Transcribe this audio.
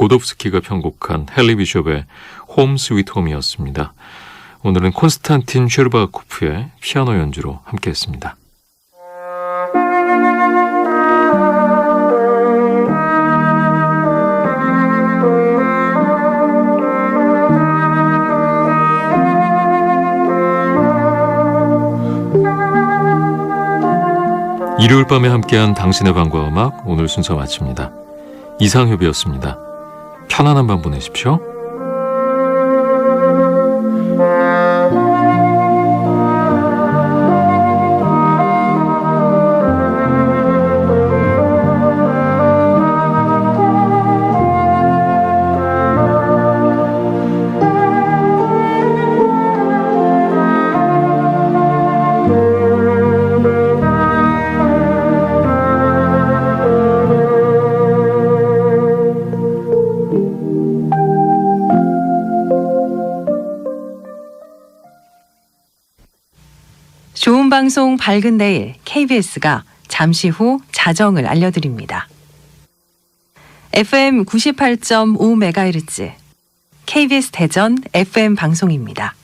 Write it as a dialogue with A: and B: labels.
A: 고도프스키가 편곡한 헨리 비숍의 홈 스위트 홈이었습니다. 오늘은 콘스탄틴 쉐르바코프의 피아노 연주로 함께했습니다. 일요일 밤에 함께한 당신의 방과 음악 오늘 순서 마칩니다. 이상협이었습니다. 편안한 밤 보내십시오.
B: 좋은 방송 밝은 내일 KBS가 잠시 후 자정을 알려드립니다. FM 98.5MHz KBS 대전 FM 방송입니다.